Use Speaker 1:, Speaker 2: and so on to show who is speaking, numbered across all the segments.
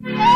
Speaker 1: Yeah.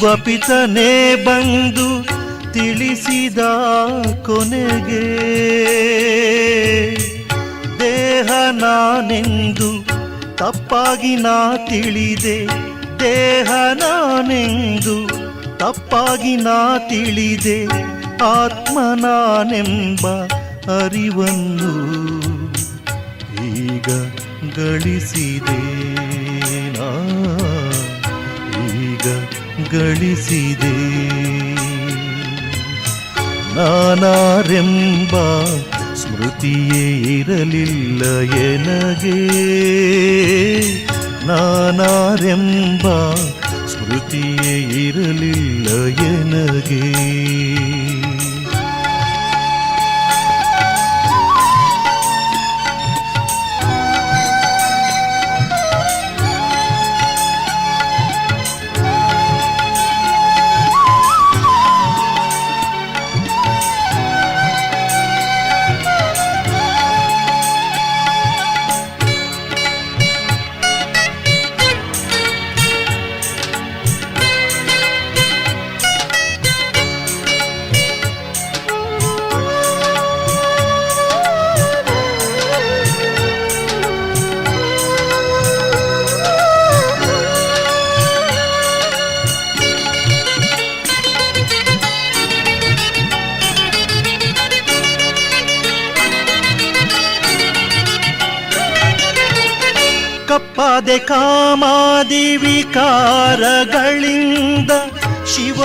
Speaker 1: ಶಿವಪಿತನೇ ಬಂದು ತಿಳಿಸಿದ ಕೊನೆಗೆ, ದೇಹ ನಾನೆಂದು ತಪ್ಪಾಗಿ ನಾ ತಿಳಿದೆ, ದೇಹ ನಾನೆಂದು ತಪ್ಪಾಗಿ ನಾ ತಿಳಿದೆ, ಆತ್ಮ ನಾನೆಂಬ ಅರಿವನ್ನು ಈಗ ಗಳಿಸಿದೆ. ಗಳಿಸಿದೆ ನಾನಾರೆಂಬ ಸ್ಮೃತಿಯೇ ಇರಲಿಲ್ಲ ಎನಗೆ ನಾನಾರೆಂಬ ಸ್ಮೃತಿಯೇ ಇರಲಿಲ್ಲ ಎನಗೆ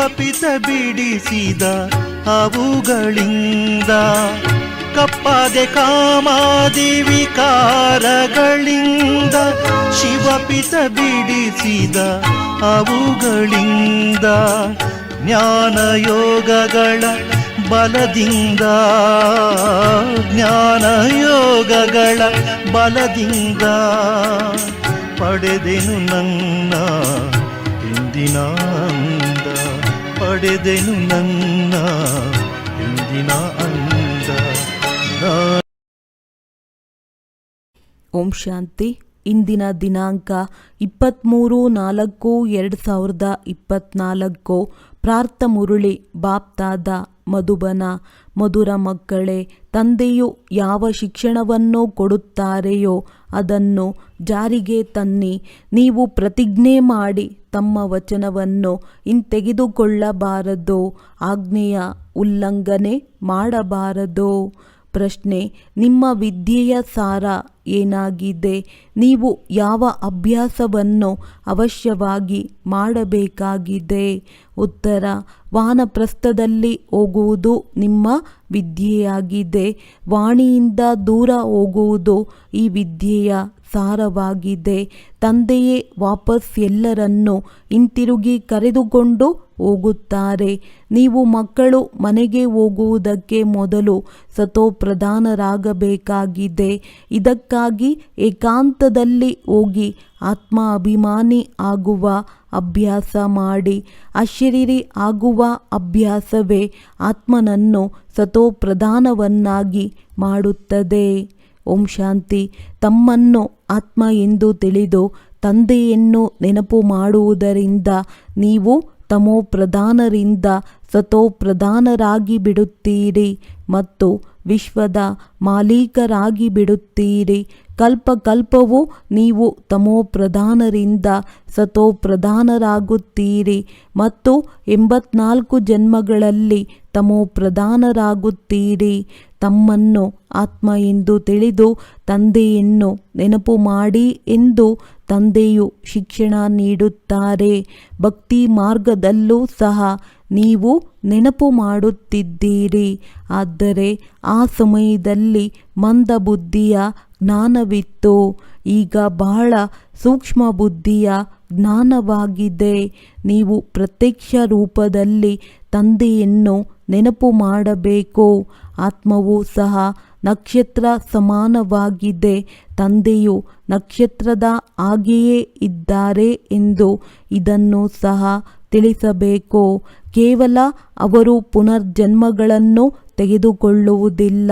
Speaker 1: ಶಿವಪಿತ ಬಿಡಿಸಿದ ಅವುಗಳಿಂದ ಕಪ್ಪಾದೆ ಕಾಮಾದಿ ವಿಕಾರಗಳಿಂದ ಶಿವಪಿತ ಬಿಡಿಸಿದ ಅವುಗಳಿಂದ ಜ್ಞಾನ ಯೋಗಗಳ ಬಲದಿಂದ, ಜ್ಞಾನ ಯೋಗಗಳ ಬಲದಿಂದ ಪಡೆದೆನು ನನ್ನ ಅಂದ ಪಡೆದೆನು ನನ್ನ ಇಂದಿನ ಅಂದ.
Speaker 2: ಓಂ ಶಾಂತಿ. ಇಂದಿನ ದಿನಾಂಕ ಇಪ್ಪತ್ತ್ಮೂರು ನಾಲ್ಕು ಎರಡು ಸಾವಿರದ ಇಪ್ಪತ್ತ್ನಾಲ್ಕು ಪ್ರಾರ್ಥ ಮುರುಳಿ ಬಾಪ್ತಾದ ಮಧುಬನ ಮಧುರ ಮಕ್ಕಳೇ ತಂದೆಯು ಯಾವ ಶಿಕ್ಷಣವನ್ನು ಕೊಡುತ್ತಾರೆಯೋ ಅದನ್ನು ಜಾರಿಗೆ ತನ್ನಿ. ನೀವು ಪ್ರತಿಜ್ಞೆ ಮಾಡಿ ತಮ್ಮ ವಚನವನ್ನು ಹಿಂತೆಗೆದುಕೊಳ್ಳಬಾರದು. ಆಜ್ಞೆಯ ಉಲ್ಲಂಘನೆ ಮಾಡಬಾರದು. ಪ್ರಶ್ನೆ, ನಿಮ್ಮ ವಿದ್ಯೆಯ ಸಾರ ಏನಾಗಿದೆ? ನೀವು ಯಾವ ಅಭ್ಯಾಸವನ್ನು ಅವಶ್ಯವಾಗಿ ಮಾಡಬೇಕಾಗಿದೆ? ಉತ್ತರ, ವಾನಪ್ರಸ್ಥದಲ್ಲಿ ಹೋಗುವುದು ನಿಮ್ಮ ವಿದ್ಯೆಯಾಗಿದೆ. ವಾಣಿಯಿಂದ ದೂರ ಹೋಗುವುದು ಈ ವಿದ್ಯೆಯ ಸಾರವಾಗಿದೆ. ತಂದೆಯೇ ವಾಪಸ್ ಎಲ್ಲರನ್ನು ಹಿಂತಿರುಗಿ ಕರೆದುಕೊಂಡು ಹೋಗುತ್ತಾರೆ. ನೀವು ಮಕ್ಕಳು, ಮನೆಗೆ ಹೋಗುವುದಕ್ಕೆ ಮೊದಲು ಸತೋಪ್ರಧಾನರಾಗಬೇಕಾಗಿದೆ. ಇದಕ್ಕಾಗಿ ಏಕಾಂತದಲ್ಲಿ ಹೋಗಿ ಆತ್ಮ ಅಭಿಮಾನಿ ಆಗುವ ಅಭ್ಯಾಸ ಮಾಡಿ. ಅಶರೀರಿ ಆಗುವ ಅಭ್ಯಾಸವೇ ಆತ್ಮನನ್ನು ಸತೋಪ್ರಧಾನವನ್ನಾಗಿ ಮಾಡುತ್ತದೆ. ಓಂ ಶಾಂತಿ. ತಮ್ಮನ್ನು ಆತ್ಮ ಎಂದು ತಿಳಿದು ತಂದೆಯನ್ನು ನೆನಪು ಮಾಡುವುದರಿಂದ ನೀವು ತಮೋ ಪ್ರಧಾನರಿಂದ ಸತೋಪ್ರಧಾನರಾಗಿ ಬಿಡುತ್ತೀರಿ ಮತ್ತು ವಿಶ್ವದ ಮಾಲೀಕರಾಗಿ ಬಿಡುತ್ತೀರಿ. ಕಲ್ಪ ಕಲ್ಪವೂ ನೀವು ಸತೋ ಪ್ರಧಾನರಾಗುತ್ತೀರಿ ಮತ್ತು ಎಂಬತ್ನಾಲ್ಕು ಜನ್ಮಗಳಲ್ಲಿ ತಮೋಪ್ರಧಾನರಾಗುತ್ತೀರಿ ತಮ್ಮನ್ನು ಆತ್ಮ ಎಂದು ತಿಳಿದು ತಂದೆಯನ್ನು ನೆನಪು ಮಾಡಿ ಎಂದು ತಂದೆಯು ಶಿಕ್ಷಣ ನೀಡುತ್ತಾರೆ. ಭಕ್ತಿ ಮಾರ್ಗದಲ್ಲೂ ಸಹ ನೀವು ನೆನಪು ಮಾಡುತ್ತಿದ್ದೀರಿ. ಆದರೆ ಆ ಸಮಯದಲ್ಲಿ ಮಂದಬುದ್ಧಿಯ ಜ್ಞಾನವಿತ್ತು. ಈಗ ಬಹಳ ಸೂಕ್ಷ್ಮ ಬುದ್ಧಿಯ ಜ್ಞಾನವಾಗಿದೆ. ನೀವು ಪ್ರತ್ಯಕ್ಷ ರೂಪದಲ್ಲಿ ತಂದೆಯನ್ನು ನೆನಪು ಮಾಡಬೇಕು. ಆತ್ಮವು ಸಹ ನಕ್ಷತ್ರ ಸಮಾನವಾಗಿದೆ. ತಂದೆಯು ನಕ್ಷತ್ರದ ಹಾಗೆಯೇ ಇದ್ದಾರೆ ಎಂದು ಇದನ್ನು ಸಹ ತಿಳಿಸಬೇಕು. ಕೇವಲ ಅವರು ಪುನರ್ಜನ್ಮಗಳನ್ನು ತೆಗೆದುಕೊಳ್ಳುವುದಿಲ್ಲ.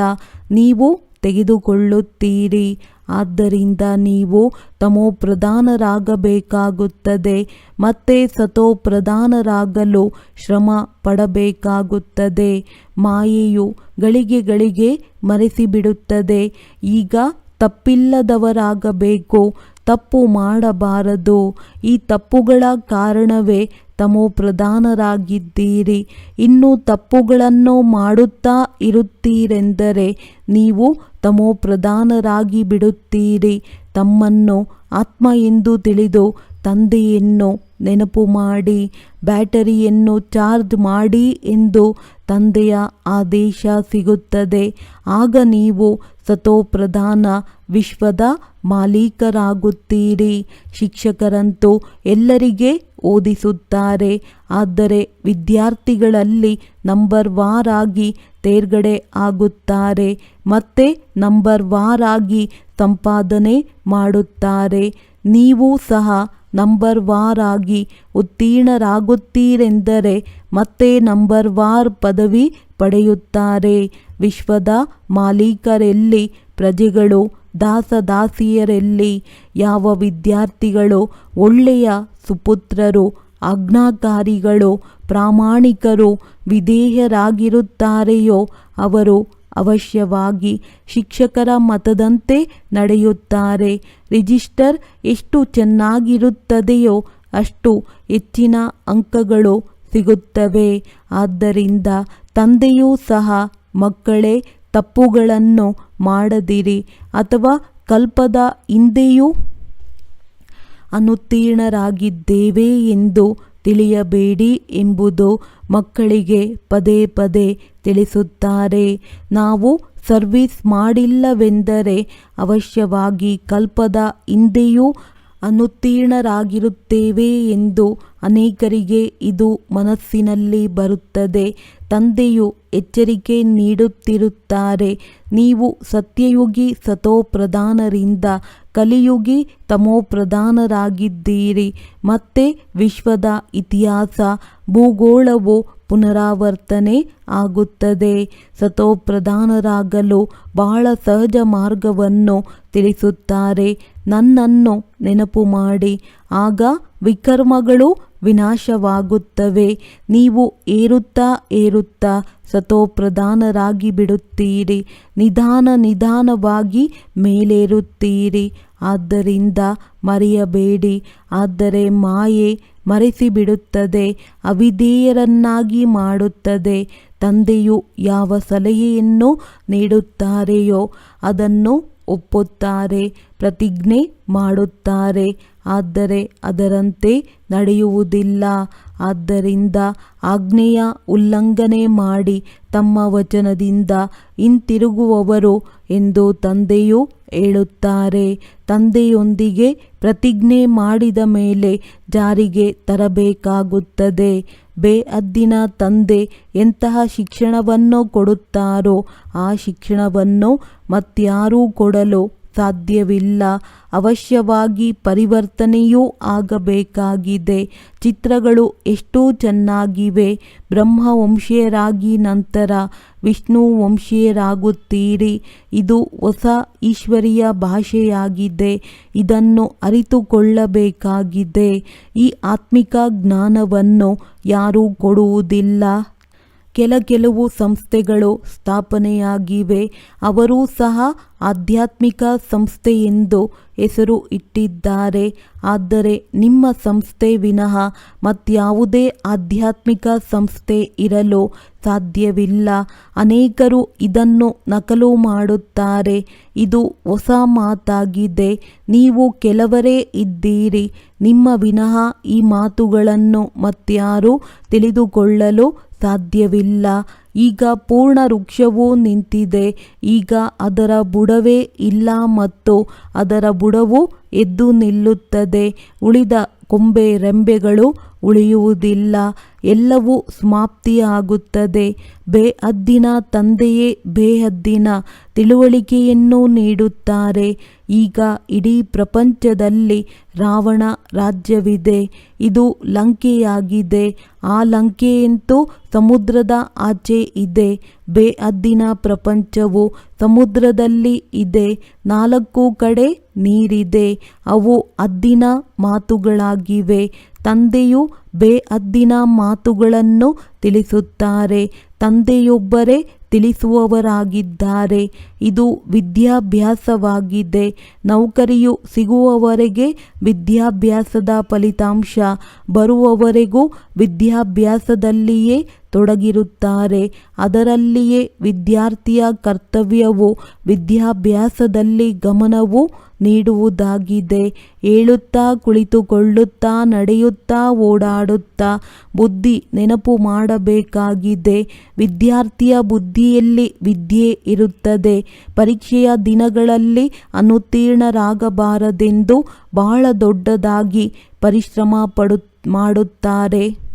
Speaker 2: ನೀವು ತೆಗೆದುಕೊಳ್ಳುತ್ತೀರಿ. ಆದ್ದರಿಂದ ನೀವು ತಮೋ ಪ್ರಧಾನರಾಗಬೇಕಾಗುತ್ತದೆ ಮತ್ತೆ ಸತೋಪ್ರಧಾನರಾಗಲು ಶ್ರಮ ಪಡಬೇಕಾಗುತ್ತದೆ ಮಾಯೆಯು ಗಳಿಗೆ ಗಳಿಗೆ ಮರೆಸಿಬಿಡುತ್ತದೆ. ಈಗ ತಪ್ಪಿಲ್ಲದವರಾಗಬೇಕು, ತಪ್ಪು ಮಾಡಬಾರದು. ಈ ತಪ್ಪುಗಳ ಕಾರಣವೇ ತಮೋ ಪ್ರಧಾನರಾಗಿದ್ದೀರಿ ಇನ್ನು ತಪ್ಪುಗಳನ್ನು ಮಾಡುತ್ತಾ ಇರುತ್ತೀರೆಂದರೆ ನೀವು ತಮೋಪ್ರಧಾನರಾಗಿ ಬಿಡುತ್ತೀರಿ. ತಮ್ಮನ್ನು ಆತ್ಮ ಎಂದು ತಿಳಿದು ತಂದೆಯನ್ನು ನೆನಪು ಮಾಡಿ, ಬ್ಯಾಟರಿಯನ್ನು ಚಾರ್ಜ್ ಮಾಡಿ ಎಂದು ತಂದೆಯ ಆದೇಶ ಸಿಗುತ್ತದೆ. ಆಗ ನೀವು ಸತೋಪ್ರಧಾನ ವಿಶ್ವದ ಮಾಲೀಕರಾಗುತ್ತೀರಿ. ಶಿಕ್ಷಕರಂತೂ ಎಲ್ಲರಿಗೆ ಓದಿಸುತ್ತಾರೆ. ಆದರೆ ವಿದ್ಯಾರ್ಥಿಗಳಲ್ಲಿ ನಂಬರ್ ವಾರಾಗಿ ತೇರ್ಗಡೆ ಆಗುತ್ತಾರೆ. ಮತ್ತೆ ನಂಬರ್ ವಾರಾಗಿ ಸಂಪಾದನೆ ಮಾಡುತ್ತಾರೆ. ನೀವು ಸಹ ನಂಬರ್ ವಾರಾಗಿ ಉತ್ತೀರ್ಣರಾಗುತ್ತೀರೆಂದರೆ ಮತ್ತೆ ನಂಬರ್ ವಾರ್ ಪದವಿ ಪಡೆಯುತ್ತಾರೆ. ವಿಶ್ವದ ಮಾಲೀಕರೆಲ್ಲಿ ಪ್ರಜೆಗಳು ದಾಸದಾಸಿಯರೆಲ್ಲಿ ಯಾವ ವಿದ್ಯಾರ್ಥಿಗಳು, ಒಳ್ಳೆಯ ಸುಪುತ್ರರು, ಆಜ್ಞಾಕಾರಿಗಳು, ಪ್ರಾಮಾಣಿಕರು, ವಿಧೇಯರಾಗಿರುತ್ತಾರೆಯೋ ಅವರು ಅವಶ್ಯವಾಗಿ ಶಿಕ್ಷಕರ ಮತದಂತೆ ನಡೆಯುತ್ತಾರೆ. ರಿಜಿಸ್ಟರ್ ಎಷ್ಟು ಚೆನ್ನಾಗಿರುತ್ತದೆಯೋ ಅಷ್ಟು ಹೆಚ್ಚಿನ ಅಂಕಗಳು ಸಿಗುತ್ತವೆ. ಆದ್ದರಿಂದ ತಂದೆಯೂ ಸಹ ಮಕ್ಕಳೇ ತಪ್ಪುಗಳನ್ನು ಮಾಡದಿರಿ ಅಥವಾ ಕಲ್ಪದ ಹಿಂದೆಯೂ ಅನುತ್ತೀರ್ಣರಾಗಿದ್ದೇವೆ ಎಂದು ತಿಳಿಯಬೇಡಿ ಎಂಬುದು ಮಕ್ಕಳಿಗೆ ಪದೇ ಪದೇ ತಿಳಿಸುತ್ತಾರೆ. ನಾವು ಸರ್ವಿಸ್ ಮಾಡಿಲ್ಲವೆಂದರೆ ಅವಶ್ಯವಾಗಿ ಕಲ್ಪದ ಹಿಂದೆಯೂ ಅನುತ್ತೀರ್ಣರಾಗಿರುತ್ತೇವೆ ಎಂದು ಅನೇಕರಿಗೆ ಇದು ಮನಸ್ಸಿನಲ್ಲಿ ಬರುತ್ತದೆ. ತಂದೆಯು ಎಚ್ಚರಿಕೆ ನೀಡುತ್ತಿರುತ್ತಾರೆ. ನೀವು ಸತ್ಯಯುಗಿ ಸತೋಪ್ರಧಾನರಿಂದ ಕಲಿಯುಗಿ ತಮೋಪ್ರಧಾನರಾಗಿದ್ದೀರಿ. ಮತ್ತೆ ವಿಶ್ವದ ಇತಿಹಾಸ, ಭೂಗೋಳವು ಪುನರಾವರ್ತನೆ ಆಗುತ್ತದೆ. ಸತೋಪ್ರಧಾನರಾಗಲು ಬಹಳ ಸಹಜ ಮಾರ್ಗವನ್ನು ತಿಳಿಸುತ್ತಾರೆ. ನನ್ನನ್ನು ನೆನಪು ಮಾಡಿ. ಆಗ ವಿಕರ್ಮಗಳು ವಿನಾಶವಾಗುತ್ತವೆ. ನೀವು ಏರುತ್ತಾ ಏರುತ್ತಾ ಸತೋಪ್ರಧಾನರಾಗಿ ಬಿಡುತ್ತೀರಿ. ನಿಧಾನ ನಿಧಾನವಾಗಿ ಮೇಲೇರುತ್ತೀರಿ. ಆದ್ದರಿಂದ ಮರೆಯಬೇಡಿ. ಆದರೆ ಮಾಯೆ ಮರೆಸಿಬಿಡುತ್ತದೆ. ಅವಿಧೇಯರನ್ನಾಗಿ ಮಾಡುತ್ತದೆ. ತಂದೆಯು ಯಾವ ಸಲಹೆಯನ್ನು ನೀಡುತ್ತಾರೆಯೋ ಅದನ್ನು ಒಪ್ಪುತ್ತಾರೆ, ಪ್ರತಿಜ್ಞೆ ಮಾಡುತ್ತಾರೆ. ಆದರೆ ಅದರಂತೆ ನಡೆಯುವುದಿಲ್ಲ. ಆದ್ದರಿಂದ ಆಜ್ಞೆಯ ಉಲ್ಲಂಘನೆ ಮಾಡಿ ತಮ್ಮ ವಚನದಿಂದ ಹಿಂತಿರುಗುವವರು ಎಂದು ತಂದೆಯು ಹೇಳುತ್ತಾರೆ. ತಂದೆಯೊಂದಿಗೆ ಪ್ರತಿಜ್ಞೆ ಮಾಡಿದ ಮೇಲೆ ಜಾರಿಗೆ ತರಬೇಕಾಗುತ್ತದೆ. ಬೇಅದ್ದಿನ ತಂದೆ ಎಂತಹ ಶಿಕ್ಷಣವನ್ನು ಕೊಡುತ್ತಾರೋ ಆ ಶಿಕ್ಷಣವನ್ನು ಮತ್ಯಾರೂ ಕೊಡಲು ಸಾಧ್ಯವಿಲ್ಲ. ಅವಶ್ಯವಾಗಿ ಪರಿವರ್ತನೆಯೂ ಆಗಬೇಕಾಗಿದೆ. ಚಿತ್ರಗಳು ಎಷ್ಟೋ ಚೆನ್ನಾಗಿವೆ. ಬ್ರಹ್ಮವಂಶೀಯರಾಗಿ ನಂತರ ವಿಷ್ಣು ವಂಶೀಯರಾಗುತ್ತೀರಿ ಇದು ಹೊಸ ಈಶ್ವರಿಯ ಭಾಷೆಯಾಗಿದೆ. ಇದನ್ನು ಅರಿತುಕೊಳ್ಳಬೇಕಾಗಿದೆ. ಈ ಆತ್ಮಿಕ ಜ್ಞಾನವನ್ನು ಯಾರೂ ಕೊಡುವುದಿಲ್ಲ. ಕೆಲ ಕೆಲವು ಸಂಸ್ಥೆಗಳು ಸ್ಥಾಪನೆಯಾಗಿವೆ. ಅವರೂ ಸಹ ಆಧ್ಯಾತ್ಮಿಕ ಸಂಸ್ಥೆ ಎಂದು ಹೆಸರು ಇಟ್ಟಿದ್ದಾರೆ. ಆದರೆ ನಿಮ್ಮ ಸಂಸ್ಥೆ ವಿನಃ ಮತ್ಯಾವುದೇ ಆಧ್ಯಾತ್ಮಿಕ ಸಂಸ್ಥೆ ಇರಲು ಸಾಧ್ಯವಿಲ್ಲ. ಅನೇಕರು ಇದನ್ನು ನಕಲು ಮಾಡುತ್ತಾರೆ. ಇದು ಹೊಸ ಮಾತಾಗಿದೆ. ನೀವು ಕೆಲವರೇ ಇದ್ದೀರಿ. ನಿಮ್ಮ ವಿನಃ ಈ ಮಾತುಗಳನ್ನು ಮತ್ಯಾರೂ ತಿಳಿದುಕೊಳ್ಳಲು ಸಾಧ್ಯವಿಲ್ಲ ಈಗ ಪೂರ್ಣ ವೃಕ್ಷವು ನಿಂತಿದೆ. ಈಗ ಅದರ ಬುಡವೇ ಇಲ್ಲ ಮತ್ತು ಅದರ ಬುಡವು ಎದ್ದು ನಿಲ್ಲುತ್ತದೆ. ಉಳಿದ ಕೊಂಬೆ ರೆಂಬೆಗಳು ಉಳಿಯುವುದಿಲ್ಲ. ಎಲ್ಲವೂ ಸಮಾಪ್ತಿಯಾಗುತ್ತದೆ. ಬೇಹದ್ದಿನ ತಂದೆಯೇ ಬೇಹದ್ದಿನ ತಿಳುವಳಿಕೆಯನ್ನು ನೀಡುತ್ತಾರೆ. ಈಗ ಇಡೀ ಪ್ರಪಂಚದಲ್ಲಿ ರಾವಣ ರಾಜ್ಯವಿದೆ. ಇದು ಲಂಕೆಯಾಗಿದೆ. ಆ ಲಂಕೆಯಂತೂ ಸಮುದ್ರದ ಆಚೆ ಇದೆ. ಬೇಅದ್ದಿನ ಪ್ರಪಂಚವು ಸಮುದ್ರದಲ್ಲಿ ಇದೆ. ನಾಲ್ಕು ಕಡೆ ನೀರಿದೆ. ಅವು ಅದ್ದಿನ ಮಾತುಗಳಾಗಿವೆ. ತಂದೆಯು ಬೇಅದ್ದಿನ ಮಾತುಗಳನ್ನು ತಿಳಿಸುತ್ತಾರೆ. ತಂದೆಯೊಬ್ಬರೇ ತಿಳಿಸುವವರಾಗಿದ್ದಾರೆ. ಇದು ವಿದ್ಯಾಭ್ಯಾಸವಾಗಿದೆ. ನೌಕರಿಯು ಸಿಗುವವರೆಗೆ ವಿದ್ಯಾಭ್ಯಾಸದ ಫಲಿತಾಂಶ. ಬರುವವರೆಗೂ ವಿದ್ಯಾಭ್ಯಾಸದಲ್ಲಿಯೇ ತೊಡಗಿರುತ್ತಾರೆ. ಅದರಲ್ಲಿಯೇ ವಿದ್ಯಾರ್ಥಿಯ ಕರ್ತವ್ಯವು, ವಿದ್ಯಾಭ್ಯಾಸದಲ್ಲಿ ಗಮನವು ನೀಡುವುದಾಗಿದೆ. ಹೇಳುತ್ತಾ ಕುಳಿತುಕೊಳ್ಳುತ್ತಾ, ನಡೆಯುತ್ತಾ, ಓಡಾಡುತ್ತಾ ಬುದ್ಧಿ ನೆನಪು ಮಾಡಬೇಕಾಗಿದೆ. ವಿದ್ಯಾರ್ಥಿಯ ಬುದ್ಧಿಯಲ್ಲಿ ವಿದ್ಯೆ ಇರುತ್ತದೆ. ಪರೀಕ್ಷೆಯ ದಿನಗಳಲ್ಲಿ ಅನುತ್ತೀರ್ಣರಾಗಬಾರದೆಂದು ಬಹಳ ದೊಡ್ಡದಾಗಿ ಪರಿಶ್ರಮ ಪಡು, ಮಾಡುತ್ತಾರೆ.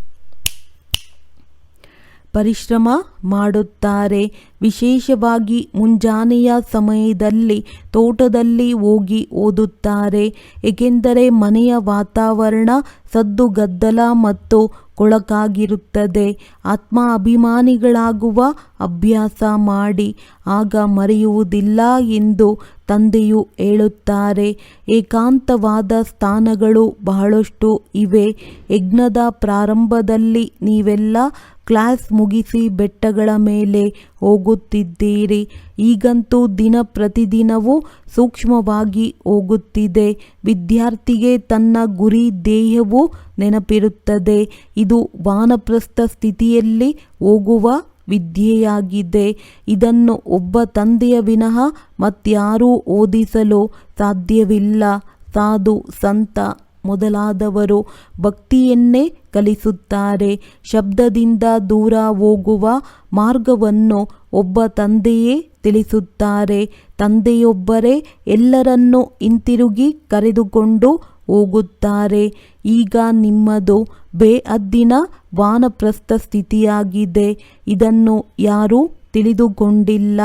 Speaker 2: ಪರಿಶ್ರಮ ಮಾಡುತ್ತಾರೆ. ವಿಶೇಷವಾಗಿ ಮುಂಜಾನೆಯ ಸಮಯದಲ್ಲಿ, ತೋಟದಲ್ಲಿ ಹೋಗಿ ಓದುತ್ತಾರೆ. ಏಕೆಂದರೆ ಮನೆಯ ವಾತಾವರಣ ಸದ್ದುಗದ್ದಲ ಮತ್ತು ಕೊಳಕಾಗಿರುತ್ತದೆ. ಆತ್ಮ ಅಭಿಮಾನಿಗಳಾಗುವ ಅಭ್ಯಾಸ ಮಾಡಿ, ಆಗ ಮರೆಯುವುದಿಲ್ಲ ಎಂದು ತಂದೆಯು ಹೇಳುತ್ತಾರೆ, ಏಕಾಂತವಾದ ಸ್ಥಾನಗಳು ಬಹಳಷ್ಟು ಇವೆ. ಯಜ್ಞದ ಪ್ರಾರಂಭದಲ್ಲಿ ನೀವೆಲ್ಲ ಕ್ಲಾಸ್ ಮುಗಿಸಿ ಬೆಟ್ಟಗಳ ಮೇಲೆ ಹೋಗುತ್ತಿದ್ದೀರಿ. ಈಗಂತೂ ದಿನ ಪ್ರತಿದಿನವೂ ಸೂಕ್ಷ್ಮವಾಗಿ ಹೋಗುತ್ತಿದೆ. ವಿದ್ಯಾರ್ಥಿಗೆ ತನ್ನ ಗುರಿ ದೇಹವು ನೆನಪಿರುತ್ತದೆ. ಇದು ವಾನಪ್ರಸ್ಥ ಸ್ಥಿತಿಯಲ್ಲಿ ಹೋಗುವ ವಿದ್ಯೆಯಾಗಿದೆ. ಇದನ್ನು ಒಬ್ಬ ತಂದೆಯ ವಿನಃ ಮತ್ಯಾರೂ ಓದಿಸಲು ಸಾಧ್ಯವಿಲ್ಲ. ಸಾಧು, ಸಂತ ಮೊದಲಾದವರು ಭಕ್ತಿಯನ್ನೇ ಕಲಿಸುತ್ತಾರೆ. ಶಬ್ದದಿಂದ ದೂರ ಹೋಗುವ ಮಾರ್ಗವನ್ನು ಒಬ್ಬ ತಂದೆಯೇ ತಿಳಿಸುತ್ತಾರೆ. ತಂದೆಯೊಬ್ಬರೇ ಎಲ್ಲರನ್ನೂ ಹಿಂತಿರುಗಿ ಕರೆದುಕೊಂಡು ಹೋಗುತ್ತಾರೆ. ಈಗ ನಿಮ್ಮದು ಬೇಹದ್ದಿನ ವಾನಪ್ರಸ್ಥ ಸ್ಥಿತಿಯಾಗಿದೆ. ಇದನ್ನು ಯಾರೂ ತಿಳಿದುಕೊಂಡಿಲ್ಲ.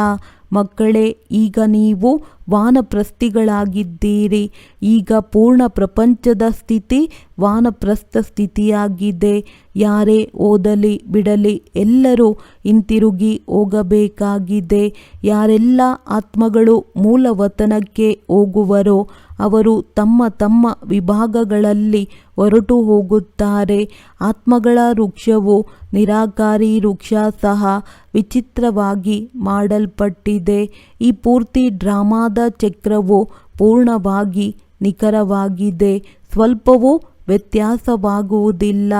Speaker 2: ಮಕ್ಕಳೇ ಈಗ ನೀವು ವಾನಪ್ರಸ್ಥಿಗಳಾಗಿದ್ದೀರಿ. ಈಗ ಪೂರ್ಣ ಪ್ರಪಂಚದ ಸ್ಥಿತಿ ವಾನಪ್ರಸ್ಥ ಸ್ಥಿತಿಯಾಗಿದೆ. ಯಾರೇ ಓದಲಿ ಬಿಡಲಿ, ಎಲ್ಲರೂ ಹಿಂತಿರುಗಿ ಹೋಗಬೇಕಾಗಿದೆ. ಯಾರೆಲ್ಲ ಆತ್ಮಗಳು ಮೂಲವತನಕ್ಕೆ ಹೋಗುವರೋ, ಅವರು ತಮ್ಮ ತಮ್ಮ ವಿಭಾಗಗಳಲ್ಲಿ ಹೊರಟು ಹೋಗುತ್ತಾರೆ. ಆತ್ಮಗಳ ವೃಕ್ಷವು ನಿರಾಕಾರಿ ವೃಕ್ಷ ಸಹ ವಿಚಿತ್ರವಾಗಿ ಮಾಡಲ್ಪಟ್ಟಿದೆ. ಈ ಪೂರ್ತಿ ಡ್ರಾಮಾದ ಚಕ್ರವು ಪೂರ್ಣವಾಗಿ ನಿಖರವಾಗಿದೆ. ಸ್ವಲ್ಪವೂ ವ್ಯತ್ಯಾಸವಾಗುವುದಿಲ್ಲ.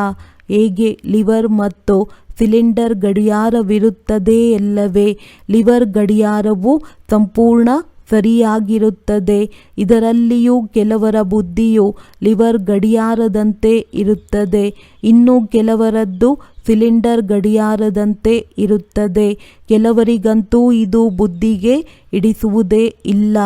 Speaker 2: ಹೇಗೆ? ಲಿವರ್ ಮತ್ತು ಸಿಲಿಂಡರ್ ಗಡಿಯಾರವಿರುತ್ತದೆಯಲ್ಲವೇ ಲಿವರ್ ಗಡಿಯಾರವು ಸಂಪೂರ್ಣ ಸರಿಯಾಗಿರುತ್ತದೆ. ಇದರಲ್ಲಿಯೂ ಕೆಲವರ ಬುದ್ಧಿಯು ಲಿವರ್ ಗಡಿಯಾರದಂತೆ ಇರುತ್ತದೆ. ಇನ್ನು ಕೆಲವರದ್ದು ಸಿಲಿಂಡರ್ ಗಡಿಯಾರದಂತೆ ಇರುತ್ತದೆ. ಕೆಲವರಿಗಂತೂ ಇದು ಬುದ್ಧಿಗೆ ಹಿಡಿಸುವುದೇ ಇಲ್ಲ.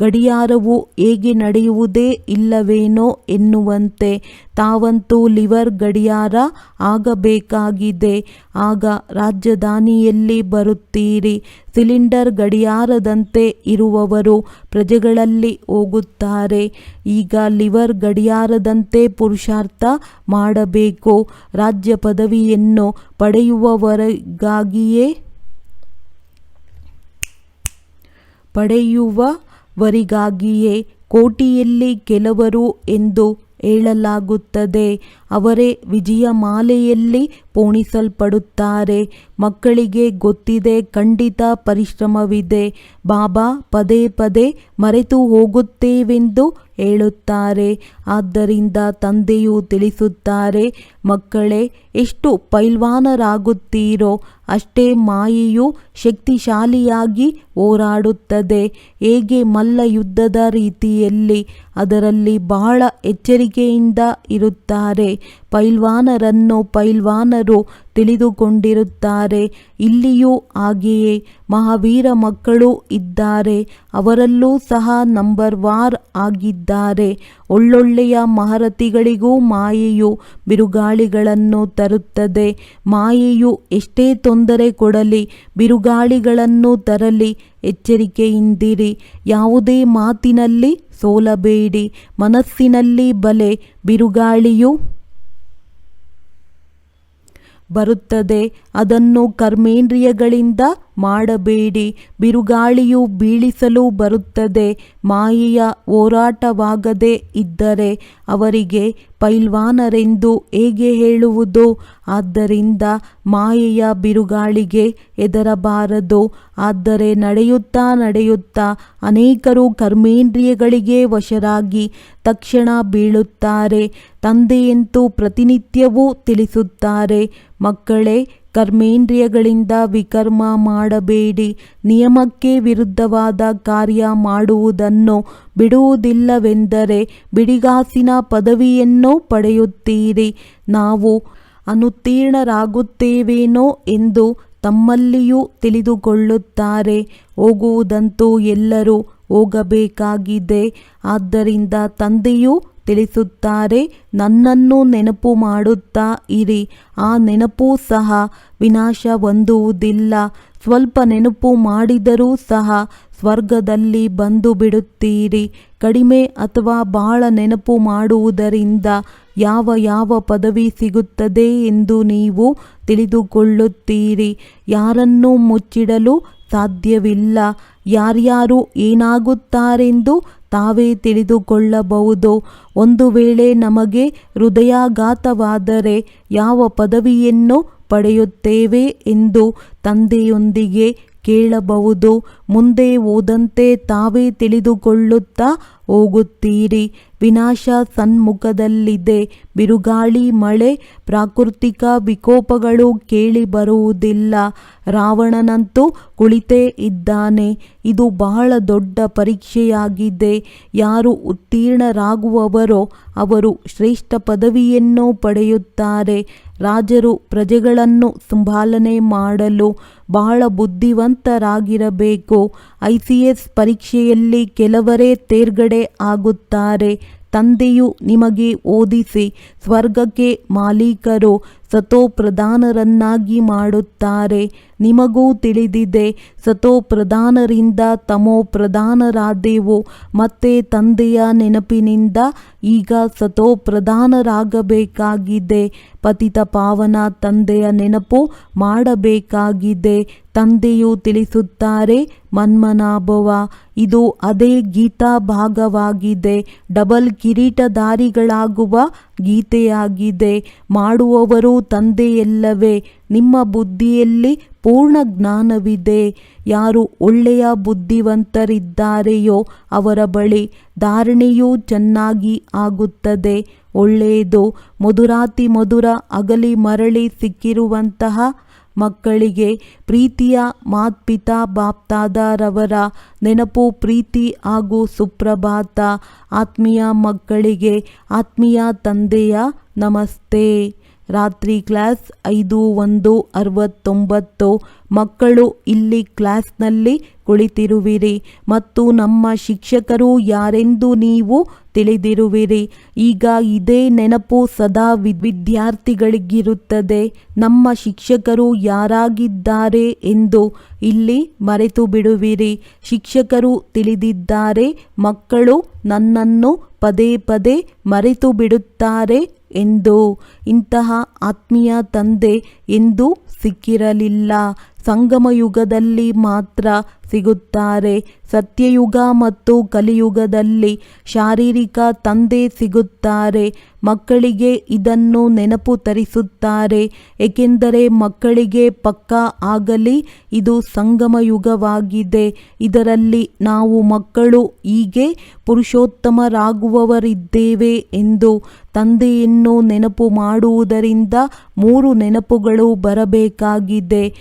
Speaker 2: ಗಡಿಯಾರವು ಹೇಗೆ ನಡೆಯುವುದೇ ಇಲ್ಲವೇನೋ ಎನ್ನುವಂತೆ ತಾವಂತೂ ಲಿವರ್ ಗಡಿಯಾರ ಆಗಬೇಕಾಗಿದೆ. ಆಗ ರಾಜಧಾನಿಯಲ್ಲಿ ಬರುತ್ತೀರಿ. ಸಿಲಿಂಡರ್ ಗಡಿಯಾರದಂತೆ ಇರುವವರು ಪ್ರಜೆಗಳಲ್ಲಿ ಹೋಗುತ್ತಾರೆ. ಈಗ ಲಿವರ್ ಗಡಿಯಾರದಂತೆ ಪುರುಷಾರ್ಥ ಮಾಡಬೇಕು. ರಾಜ್ಯ ಪದವಿಯನ್ನು ಪಡೆಯುವವರಿಗಾಗಿಯೇ ಪಡೆಯುವವರಿಗಾಗಿಯೇ ಕೋಟಿಯಲ್ಲಿ ಕೆಲವರು ಎಂದು ಹೇಳಲಾಗುತ್ತದೆ. ಅವರೇ ವಿಜಯ ಮಾಲೆಯಲ್ಲಿ ಪೋಣಿಸಲ್ಪಡುತ್ತಾರೆ. ಮಕ್ಕಳಿಗೆ ಗೊತ್ತಿದೆ, ಖಂಡಿತ ಪರಿಶ್ರಮವಿದೆ. ಬಾಬಾ ಪದೇ ಪದೇ ಮರೆತು ಹೋಗುತ್ತೇವೆಂದು ಹೇಳುತ್ತಾರೆ. ಆದ್ದರಿಂದ ತಂದೆಯು ತಿಳಿಸುತ್ತಾರೆ, ಮಕ್ಕಳೇ, ಎಷ್ಟು ಪೈಲ್ವಾನರಾಗುತ್ತೀರೋ ಅಷ್ಟೇ ಮಾಯೆಯು ಶಕ್ತಿಶಾಲಿಯಾಗಿ ಹೋರಾಡುತ್ತದೆ. ಹೇಗೆ ಮಲ್ಲ ಯುದ್ಧದ ರೀತಿಯಲ್ಲಿ ಅದರಲ್ಲಿ ಬಹಳ ಎಚ್ಚರಿಕೆಯಿಂದ ಇರುತ್ತಾರೆ. ಪೈಲ್ವಾನರನ್ನು ಪೈಲ್ವಾನರು ತಿಳಿದುಕೊಂಡಿರುತ್ತಾರೆ. ಇಲ್ಲಿಯೂ ಹಾಗೆಯೇ ಮಹಾವೀರ ಮಕ್ಕಳು ಇದ್ದಾರೆ. ಅವರಲ್ಲೂ ಸಹ ನಂಬರ್ ವಾರ್ ಆಗಿದ್ದಾರೆ. ಒಳ್ಳೊಳ್ಳೆಯ ಮಹಾರಥಿಗಳಿಗೂ ಮಾಯೆಯು ಬಿರುಗಾಳಿಗಳನ್ನು ತರುತ್ತದೆ. ಮಾಯೆಯು ಎಷ್ಟೇ ತೊಂದರೆ ಕೊಡಲಿ, ಬಿರುಗಾಳಿಗಳನ್ನು ತರಲಿ ಎಚ್ಚರಿಕೆಯಿಂದಿರಿ. ಯಾವುದೇ ಮಾತಿನಲ್ಲಿ ಸೋಲಬೇಡಿ. ಮನಸ್ಸಿನಲ್ಲಿ ಬಲೆ ಬಿರುಗಾಳಿಯು ಬರುತ್ತದೆ. ಅದನ್ನು ಕರ್ಮೇಂದ್ರಿಯಗಳಿಂದ ಮಾಡಬೇಡಿ. ಬಿರುಗಾಳಿಯು ಬೀಳಿಸಲು ಬರುತ್ತದೆ. ಮಾಯೆಯ ಹೋರಾಟವಾಗದೆ ಇದ್ದರೆ ಅವರಿಗೆ ಪೈಲ್ವಾನರೆಂದು ಹೇಗೆ ಹೇಳುವುದು? ಆದ್ದರಿಂದ ಮಾಯೆಯ ಬಿರುಗಾಳಿಗೆ ಹೆದರಬಾರದು. ಆದರೆ ನಡೆಯುತ್ತಾ ನಡೆಯುತ್ತಾ ಅನೇಕರು ಕರ್ಮೇಂದ್ರಿಯಗಳಿಗೆ ವಶರಾಗಿ ತಕ್ಷಣ ಬೀಳುತ್ತಾರೆ. ತಂದೆಯಂತೂ ಪ್ರತಿನಿತ್ಯವೂ ತಿಳಿಸುತ್ತಾರೆ. ಮಕ್ಕಳೇ ಕರ್ಮೇಂದ್ರಿಯಗಳಿಂದ ವಿಕರ್ಮ ಮಾಡಬೇಡಿ. ನಿಯಮಕ್ಕೆ ವಿರುದ್ಧವಾದ ಕಾರ್ಯ ಮಾಡುವುದನ್ನು ಬಿಡುವುದಿಲ್ಲವೆಂದರೆ ಬಿಡಿಗಾಸಿನ ಪದವಿಯನ್ನು ಪಡೆಯುತ್ತೀರಿ. ನಾವು ಅನುತ್ತೀರ್ಣರಾಗುತ್ತೇವೇನೋ ಎಂದು ತಮ್ಮಲ್ಲಿಯೂ ತಿಳಿದುಕೊಳ್ಳುತ್ತಾರೆ. ಹೋಗುವುದಂತೂ ಎಲ್ಲರೂ ಹೋಗಬೇಕಾಗಿದೆ. ಆದ್ದರಿಂದ ತಂದೆಯು ತಿಳಿಸುತ್ತಾರೆ, ನನ್ನನ್ನು ನೆನಪು ಮಾಡುತ್ತಾ ಇರಿ. ಆ ನೆನಪು ಸಹ ವಿನಾಶ ಹೊಂದುವುದಿಲ್ಲ ಸ್ವಲ್ಪ ನೆನಪು ಮಾಡಿದರೂ ಸಹ ಸ್ವರ್ಗದಲ್ಲಿ ಬಂದು ಬಿಡುತ್ತೀರಿ ಕಡಿಮೆ ಅಥವಾ ಬಹಳ ನೆನಪು ಮಾಡುವುದರಿಂದ ಯಾವ ಯಾವ ಪದವಿ ಸಿಗುತ್ತದೆ ಎಂದು ನೀವು ತಿಳಿದುಕೊಳ್ಳುತ್ತೀರಿ. ಯಾರನ್ನು ಮುಚ್ಚಿಡಲು ಸಾಧ್ಯವಿಲ್ಲ. ಯಾರ್ಯಾರು ಏನಾಗುತ್ತಾರೆಂದು ತಾವೇ ತಿಳಿದುಕೊಳ್ಳಬಹುದು. ಒಂದು ವೇಳೆ ನಮಗೆ ಹೃದಯಾಘಾತವಾದರೆ ಯಾವ ಪದವಿಯನ್ನು ಪಡೆಯುತ್ತೇವೆ ಎಂದು ತಂದೆಯೊಂದಿಗೆ ಕೇಳಬಹುದು. ಮುಂದೆ ಓದಂತೆ ತಾವೇ ತಿಳಿದುಕೊಳ್ಳುತ್ತಾ ಹೋಗುತ್ತೀರಿ. ವಿನಾಶ ಸನ್ಮುಖದಲ್ಲಿದೆ. ಬಿರುಗಾಳಿ, ಮಳೆ, ಪ್ರಾಕೃತಿಕ ವಿಕೋಪಗಳು ಕೇಳಿ ಬರುವುದಿಲ್ಲ. ರಾವಣನಂತೂ ಕುಳಿತೇ ಇದ್ದಾನೆ. ಇದು ಬಹಳ ದೊಡ್ಡ ಪರೀಕ್ಷೆಯಾಗಿದೆ. ಯಾರು ಉತ್ತೀರ್ಣರಾಗುವವರೋ ಅವರು ಶ್ರೇಷ್ಠ ಪದವಿಯನ್ನು ಪಡೆಯುತ್ತಾರೆ. ರಾಜರು ಪ್ರಜೆಗಳನ್ನು ಸಂಭಾಲನೆ ಮಾಡಲು ಬಹಳ ಬುದ್ಧಿವಂತರಾಗಿರಬೇಕು. ಐ ಸಿ ಎಸ್ ಪರೀಕ್ಷೆಯಲ್ಲಿ ಕೆಲವರೇ ತೇರ್ಗಡೆ ಆಗುತ್ತಾರೆ. ತಂದೆಯು ನಿಮಗೆ ಓದಿಸಿ ಸ್ವರ್ಗಕ್ಕೆ ಮಾಲೀಕರು ಸತೋ ಪ್ರಧಾನರನ್ನಾಗಿ ಮಾಡುತ್ತಾರೆ. ನಿಮಗೂ ತಿಳಿದಿದೆ ಸತೋ ಪ್ರಧಾನರಿಂದ ತಮೋ ಪ್ರಧಾನರಾದೆವು ಮತ್ತೆ ತಂದೆಯ ನೆನಪಿನಿಂದ ಈಗ ಸತೋ ಪ್ರಧಾನರಾಗಬೇಕಾಗಿದೆ ಪತಿತ ಪಾವನ ತಂದೆಯ ನೆನಪು ಮಾಡಬೇಕಾಗಿದೆ. ತಂದೆಯು ತಿಳಿಸುತ್ತಾರೆ, ಮನ್ಮನಾಭವ, ಇದು ಅದೇ ಗೀತಾ ಭಾಗವಾಗಿದೆ, ಡಬಲ್ ಕಿರೀಟಧಾರಿಗಳಾಗುವ ಗೀತೆಯಾಗಿದೆ, ಮಾಡುವವರು ತಂದೆಯಲ್ಲವೇ, ನಿಮ್ಮ ಬುದ್ಧಿಯಲ್ಲಿ ಪೂರ್ಣ ಜ್ಞಾನವಿದೆ, ಯಾರು ಒಳ್ಳೆಯ ಬುದ್ಧಿವಂತರಿದ್ದಾರೆಯೋ ಅವರ ಬಳಿ ಧಾರಣೆಯೂ ಚೆನ್ನಾಗಿ ಆಗುತ್ತದೆ, ಒಳ್ಳೆಯದು, ಮಧುರಾತಿ ಮಧುರ ಅಗಲಿ ಮರಳಿ ಸಿಕ್ಕಿರುವಂತಹ ಮಕ್ಕಳಿಗೆ ಪ್ರೀತಿಯ ಮಾತ್ಪಿತಾ ಬಾಪ್ತಾದರವರ ನೆನಪು, ಪ್ರೀತಿ ಹಾಗೂ ಸುಪ್ರಭಾತ. ಆತ್ಮೀಯ ಮಕ್ಕಳಿಗೆ, ಆತ್ಮೀಯ ತಂದೆಯ ನಮಸ್ತೆ. ರಾತ್ರಿ ಕ್ಲಾಸ್ ಐದು ಒಂದು ಅರವತ್ತೊಂಬತ್ತು. ಮಕ್ಕಳು ಇಲ್ಲಿ ಕ್ಲಾಸ್ನಲ್ಲಿ ಕುಳಿತಿರುವಿರಿ. ಮತ್ತು ನಮ್ಮ ಶಿಕ್ಷಕರು ಯಾರೆಂದು ನೀವು ತಿಳಿದಿರುವಿರಿ. ಈಗ ಇದೇ ನೆನಪು ಸದಾ ವಿದ್ಯಾರ್ಥಿಗಳಿಗಿರುತ್ತದೆ. ನಮ್ಮ ಶಿಕ್ಷಕರು ಯಾರಾಗಿದ್ದಾರೆ ಎಂದು ಇಲ್ಲಿ ಮರೆತು ಬಿಡುವಿರಿ. ಶಿಕ್ಷಕರು ತಿಳಿದಿದ್ದಾರೆ, ಮಕ್ಕಳು ನನ್ನನ್ನು ಪದೇ ಪದೇ ಮರೆತು ಬಿಡುತ್ತಾರೆ ಎಂದು. ಇಂತಹ ಆತ್ಮೀಯ ತಂದೆ ಎಂದು ಸಿಕ್ಕಿರಲಿಲ್ಲ. ಸಂಗಮ ಯುಗದಲ್ಲಿ ಮಾತ್ರ ಸಿಗುತ್ತಾರೆ. ಸತ್ಯಯುಗ ಮತ್ತು ಕಲಿಯುಗದಲ್ಲಿ ಶಾರೀರಿಕ ತಂದೆ ಸಿಗುತ್ತಾರೆ. ಮಕ್ಕಳಿಗೆ ಇದನ್ನು ನೆನಪು ತರಿಸುತ್ತಾರೆ. ಏಕೆಂದರೆ ಮಕ್ಕಳಿಗೆ ಪಕ್ಕ ಆಗಲಿ ಇದು ಸಂಗಮಯುಗವಾಗಿದೆ. ಇದರಲ್ಲಿ ನಾವು ಮಕ್ಕಳು ಹೀಗೆ ಪುರುಷೋತ್ತಮರಾಗುವವರಿದ್ದೇವೆ ಎಂದು ತಂದೆಯನ್ನು ನೆನಪು ಮಾಡುವುದರಿಂದ ಮೂರು ನೆನಪುಗಳು ಬರಬೇಕಾಗಿದೆ.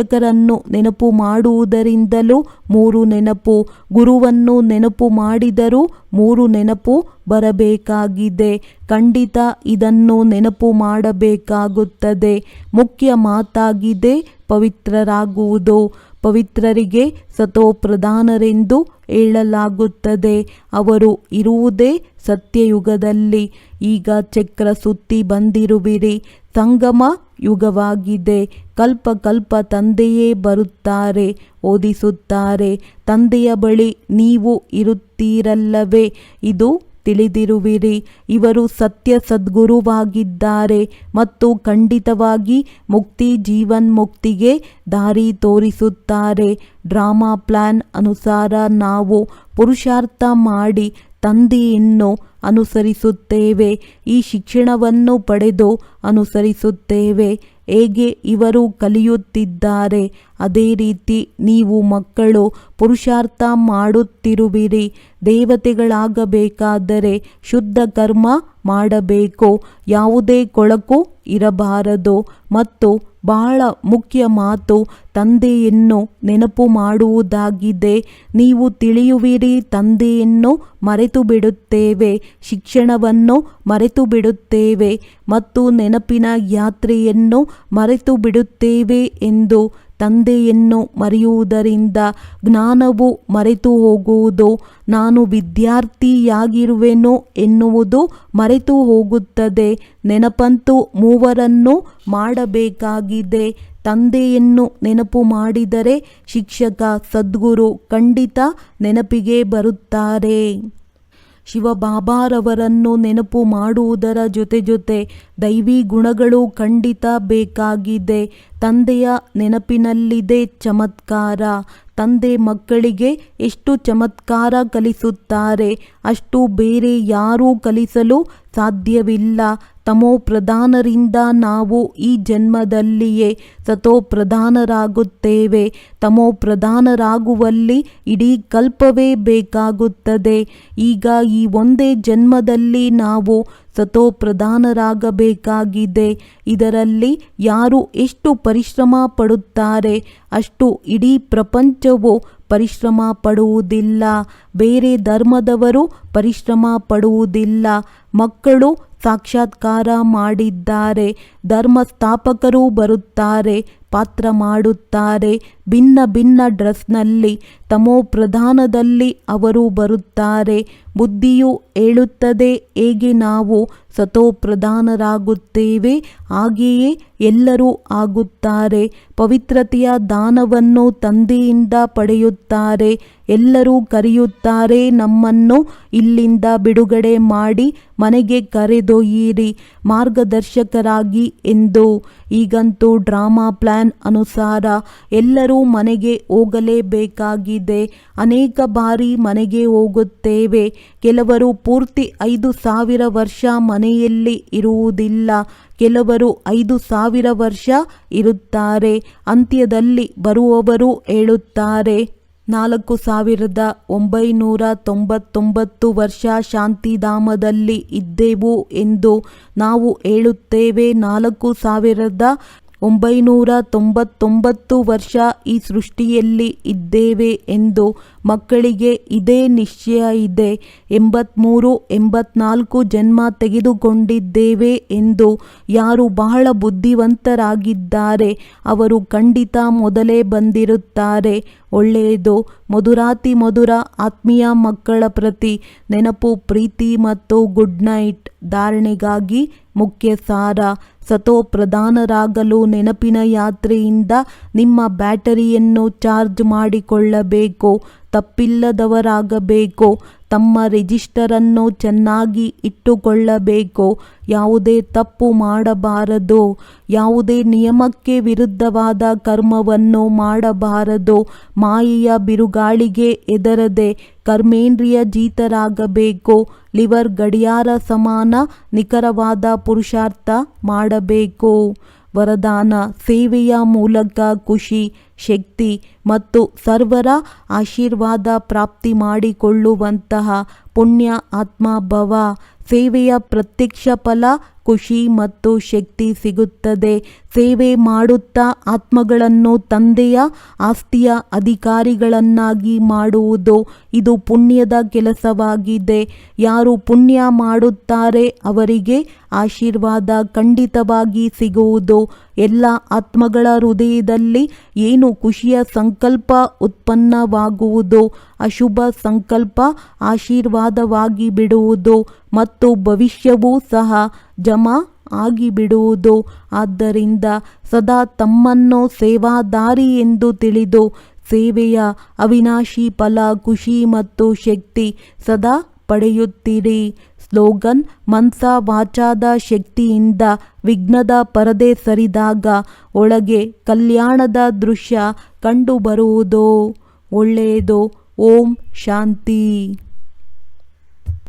Speaker 2: ಶಿಕ್ಷಕರನ್ನು ನೆನಪು ಮಾಡುವುದರಿಂದಲೂ ಮೂರು ನೆನಪು, ಗುರುವನ್ನು ನೆನಪು ಮಾಡಿದರೂ ಮೂರು ನೆನಪು ಬರಬೇಕಾಗಿದೆ. ಖಂಡಿತ ಇದನ್ನು ನೆನಪು ಮಾಡಬೇಕಾಗುತ್ತದೆ. ಮುಖ್ಯ ಮಾತಾಗಿದೆ, ಪವಿತ್ರರಾಗುವುದು. ಪವಿತ್ರರಿಗೆ ಸತೋಪ್ರಧಾನರೆಂದು ಹೇಳಲಾಗುತ್ತದೆ. ಅವರು ಇರುವುದೇ ಸತ್ಯಯುಗದಲ್ಲಿ. ಈಗ ಚಕ್ರ ಸುತ್ತಿ ಬಂದಿರುವಿರಿ. ಸಂಗಮ ಯುಗವಾಗಿದೆ. ಕಲ್ಪ ಕಲ್ಪ ತಂದೆಯೇ ಬರುತ್ತಾರೆ, ಓದಿಸುತ್ತಾರೆ. ತಂದೆಯ ಬಳಿ ನೀವು ಇರುತ್ತೀರಲ್ಲವೇ? ಇದು ತಿಳಿದಿರುವಿರಿ. ಇವರು ಸತ್ಯ ಸದ್ಗುರುವಾಗಿದ್ದಾರೆ ಮತ್ತು ಖಂಡಿತವಾಗಿ ಮುಕ್ತಿ ಜೀವನ್ಮುಕ್ತಿಗೆ ದಾರಿ ತೋರಿಸುತ್ತಾರೆ. ಡ್ರಾಮಾ ಪ್ಲಾನ್ ಅನುಸಾರ ನಾವು ಪುರುಷಾರ್ಥ ಮಾಡಿ ತಂದೆಯನ್ನು ಅನುಸರಿಸುತ್ತೇವೆ. ಈ ಶಿಕ್ಷಣವನ್ನು ಪಡೆದು ಅನುಸರಿಸುತ್ತೇವೆ. ಹೇಗೆ ಇವರು ಕಲಿಯುತ್ತಿದ್ದಾರೆ? ಅದೇ ರೀತಿ ನೀವು ಮಕ್ಕಳು ಪುರುಷಾರ್ಥ ಮಾಡುತ್ತಿರುವಿರಿ. ದೇವತೆಗಳಾಗಬೇಕಾದರೆ ಶುದ್ಧ ಕರ್ಮ ಮಾಡಬೇಕು. ಯಾವುದೇ ಕೊಳಕು ಇರಬಾರದು. ಮತ್ತು ಬಹಳ ಮುಖ್ಯ ಮಾತು ತಂದೆಯನ್ನು ನೆನಪು ಮಾಡುವುದಾಗಿದೆ. ನೀವು ತಿಳಿಯುವಿರಿ, ತಂದೆಯನ್ನು ಮರೆತು ಬಿಡುತ್ತೇವೆ ಶಿಕ್ಷಣವನ್ನು ಮರೆತು ಬಿಡುತ್ತೇವೆ ಮತ್ತು ನೆನಪಿನ ಯಾತ್ರೆಯನ್ನು ಮರೆತು ಬಿಡುತ್ತೇವೆ ಎಂದು ತಂದೆಯನ್ನು ಮರೆಯುವುದರಿಂದ ಜ್ಞಾನವು ಮರೆತು ಹೋಗುವುದು, ನಾನು ವಿದ್ಯಾರ್ಥಿಯಾಗಿರುವೆನು ಎನ್ನುವುದು ಮರೆತು ಹೋಗುತ್ತದೆ. ನೆನಪಂತೂ ಮೂವರನ್ನು ಮಾಡಬೇಕಾಗಿದೆ. ತಂದೆಯನ್ನು ನೆನಪು ಮಾಡಿದರೆ ಶಿಕ್ಷಕ, ಸದ್ಗುರು ಖಂಡಿತ ನೆನಪಿಗೆ ಬರುತ್ತಾರೆ. ಶಿವಬಾಬಾರವರನ್ನು ನೆನಪು ಮಾಡುವುದರ ಜೊತೆ ಜೊತೆ ದೈವಿ ಗುಣಗಳು ಖಂಡಿತ ಬೇಕಾಗಿದೆ. ತಂದೆಯ ನೆನಪಿನಲ್ಲಿದೆ ಚಮತ್ಕಾರ. ತಂದೆ ಮಕ್ಕಳಿಗೆ ಎಷ್ಟು ಚಮತ್ಕಾರ ಕಲಿಸುತ್ತಾರೆ, ಅಷ್ಟು ಬೇರೆ ಯಾರೂ ಕಲಿಸಲು ಸಾಧ್ಯವಿಲ್ಲ. ತಮೋ ಪ್ರಧಾನರಿಂದ ನಾವು ಈ ಜನ್ಮದಲ್ಲಿಯೇ ಸತೋ ಪ್ರಧಾನರಾಗುತ್ತೇವೆ. ತಮೋ ಪ್ರಧಾನರಾಗುವಲ್ಲಿ ಇಡೀ ಕಲ್ಪವೇ ಬೇಕಾಗುತ್ತದೆ. ಈಗ ಈ ಒಂದೇ ಜನ್ಮದಲ್ಲಿ ನಾವು ಸತೋ ಪ್ರಧಾನರಾಗಬೇಕಾಗಿದೆ. ಇದರಲ್ಲಿ ಯಾರು ಎಷ್ಟು ಪರಿಶ್ರಮ ಪಡುತ್ತಾರೆ, ಅಷ್ಟು ಇಡೀ ಪ್ರಪಂಚವು ಪರಿಶ್ರಮ ಪಡುವುದಿಲ್ಲ. ಬೇರೆ ಧರ್ಮದವರು ಪರಿಶ್ರಮ ಪಡುವುದಿಲ್ಲ. ಮಕ್ಕಳು ಸಾಕ್ಷಾತ್ಕಾರ ಮಾಡಿದ್ದಾರೆ. ಧರ್ಮ ಸ್ಥಾಪಕರು ಬರುತ್ತಾರೆ. ಪಾತ್ರ ಮಾಡುತ್ತಾರೆ. ಭಿನ್ನ ಭಿನ್ನ ಡ್ರೆಸ್ನಲ್ಲಿ, ತಮೋ ಪ್ರಧಾನದಲ್ಲಿ ಅವರು ಬರುತ್ತಾರೆ. ಬುದ್ಧಿಯು ಹೇಳುತ್ತದೆ ಹೇಗೆ ನಾವು ಸತೋ ಪ್ರಧಾನರಾಗುತ್ತೇವೆ, ಹಾಗೆಯೇ ಎಲ್ಲರೂ ಆಗುತ್ತಾರೆ. ಪವಿತ್ರತೆಯ ದಾನವನ್ನು ತಂದೆಯಿಂದ ಪಡೆಯುತ್ತಾರೆ. ಎಲ್ಲರೂ ಕರೆಯುತ್ತಾರೆ, ನಮ್ಮನ್ನು ಇಲ್ಲಿಂದ ಬಿಡುಗಡೆ ಮಾಡಿ ಮನೆಗೆ ಕರೆದೊಯ್ಯಿರಿ ಮಾರ್ಗದರ್ಶಕರಾಗಿ ಎಂದು. ಈಗಂತೂ ಡ್ರಾಮಾ ಪ್ಲಾನ್ ಅನುಸಾರ ಎಲ್ಲರೂ ಮನೆಗೆ ಹೋಗಲೇಬೇಕಾಗಿದೆ. ಅನೇಕ ಬಾರಿ ಮನೆಗೆ ಹೋಗುತ್ತೇವೆ. ಕೆಲವರು ಪೂರ್ತಿ ಐದು ಸಾವಿರ ವರ್ಷ ಮನೆಯಲ್ಲಿ ಇರುವುದಿಲ್ಲ. ಕೆಲವರು ಐದು ಸಾವಿರ ವರ್ಷ ಇರುತ್ತಾರೆ. ಅಂತ್ಯದಲ್ಲಿ ಬರುವವರು ಹೇಳುತ್ತಾರೆ. ನಾಲ್ಕು ಸಾವಿರದ ಒಂಬೈನೂರ ತೊಂಬತ್ತೊಂಬತ್ತು ವರ್ಷ ಶಾಂತಿಧಾಮದಲ್ಲಿ ಇದ್ದೆವು ಎಂದು ನಾವು ಹೇಳುತ್ತೇವೆ. ನಾಲ್ಕು ಸಾವಿರದ ಒಂಬೈನೂರ ತೊಂಬತ್ತೊಂಬತ್ತು ವರ್ಷ ಈ ಸೃಷ್ಟಿಯಲ್ಲಿ ಇದ್ದೇವೆ ಎಂದು ಮಕ್ಕಳಿಗೆ ಇದೇ ನಿಶ್ಚಯ ಇದೆ. ಎಂಬತ್ತ್ಮೂರು ಎಂಬತ್ನಾಲ್ಕು ಜನ್ಮ ತೆಗೆದುಕೊಂಡಿದ್ದೇವೆ ಎಂದು ಯಾರು ಬಹಳ ಬುದ್ಧಿವಂತರಾಗಿದ್ದಾರೆ, ಅವರು ಖಂಡಿತ ಮೊದಲೇ ಬಂದಿರುತ್ತಾರೆ. ಒಳ್ಳೆಯದು, ಮಧುರಾತಿ ಮಧುರ ಆತ್ಮೀಯ ಮಕ್ಕಳ ಪ್ರತಿ ನೆನಪು, ಪ್ರೀತಿ ಮತ್ತು ಗುಡ್ ನೈಟ್ ಧಾರಣೆಗಾಗಿ ಮುಖ್ಯ ಸಾರ ಸತೋ ಪ್ರಧಾನರಾಗಲು ನೆನಪಿನ ಯಾತ್ರೆಯಿಂದ ನಿಮ್ಮ ಬ್ಯಾಟರಿಯನ್ನು ಚಾರ್ಜ್ ಮಾಡಿಕೊಳ್ಳಬೇಕು. ತಪ್ಪಿಲ್ಲದವರಾಗಬೇಕು. ತಮ್ಮ ರಿಜಿಸ್ಟರನ್ನು ಚೆನ್ನಾಗಿ ಇಟ್ಟುಕೊಳ್ಳಬೇಕು. ಯಾವುದೇ ತಪ್ಪು ಮಾಡಬಾರದು. ಯಾವುದೇ ನಿಯಮಕ್ಕೆ ವಿರುದ್ಧವಾದ ಕರ್ಮವನ್ನು ಮಾಡಬಾರದು. ಮಾಯೆಯ ಬಿರುಗಾಳಿಗೆ ಎದರದೆ ಕರ್ಮೇಂದ್ರಿಯ ಜೀತರಾಗಬೇಕು ಲಿವರ್ ಗಡಿಯಾರ ಸಮಾನ ನಿಖರವಾದ ಪುರುಷಾರ್ಥ ಮಾಡಬೇಕು. ವರದಾನ ಸೇವೆಯ ಮೂಲಕ ಖುಷಿ, ಶಕ್ತಿ ಮತ್ತು ಸರ್ವರ ಆಶೀರ್ವಾದ ಪ್ರಾಪ್ತಿ ಮಾಡಿಕೊಳ್ಳುವಂತಹ ಪುಣ್ಯ ಆತ್ಮಭವ ಸೇವೆಯ ಪ್ರತ್ಯಕ್ಷ ಫಲ ಖುಷಿ ಮತ್ತು ಶಕ್ತಿ ಸಿಗುತ್ತದೆ. ಸೇವೆ ಮಾಡುತ್ತಾ ಆತ್ಮಗಳನ್ನು ತಂದೆಯ ಆಸ್ತಿಯ ಅಧಿಕಾರಿಗಳನ್ನಾಗಿ ಮಾಡುವುದು ಇದು ಪುಣ್ಯದ ಕೆಲಸವಾಗಿದೆ. ಯಾರು ಪುಣ್ಯ ಮಾಡುತ್ತಾರೆ ಅವರಿಗೆ ಆಶೀರ್ವಾದ ಖಂಡಿತವಾಗಿ ಸಿಗುವುದು. ಎಲ್ಲ ಆತ್ಮಗಳ ಹೃದಯದಲ್ಲಿ ಏನು ಖುಷಿಯ ಸಂಕಲ್ಪ ಉತ್ಪನ್ನವಾಗುವುದು, ಅಶುಭ ಸಂಕಲ್ಪ ಆಶೀರ್ವಾದವಾಗಿ ಬಿಡುವುದು ಮತ್ತು ಭವಿಷ್ಯವೂ ಸಹ ಜಮಾ ಆಗಿಬಿಡುವುದು. ಆದ್ದರಿಂದ ಸದಾ ತಮ್ಮನ್ನು ಸೇವಾದಾರಿ ಎಂದು ತಿಳಿದು ಸೇವೆಯ ಅವಿನಾಶಿ ಫಲ, ಖುಷಿ ಮತ್ತು ಶಕ್ತಿ ಸದಾ ಪಡೆಯುತ್ತೀರಿ. ಸ್ಲೋಗನ್, ಮನ್ಸ ವಾಚಾದ ಶಕ್ತಿಯಿಂದ ವಿಘ್ನದ ಪರದೆ ಸರಿದಾಗ ಒಳಗೆ ಕಲ್ಯಾಣದ ದೃಶ್ಯ ಕಂಡುಬರುವುದು. ಒಳ್ಳೆಯದು. ಓಂ ಶಾಂತಿ.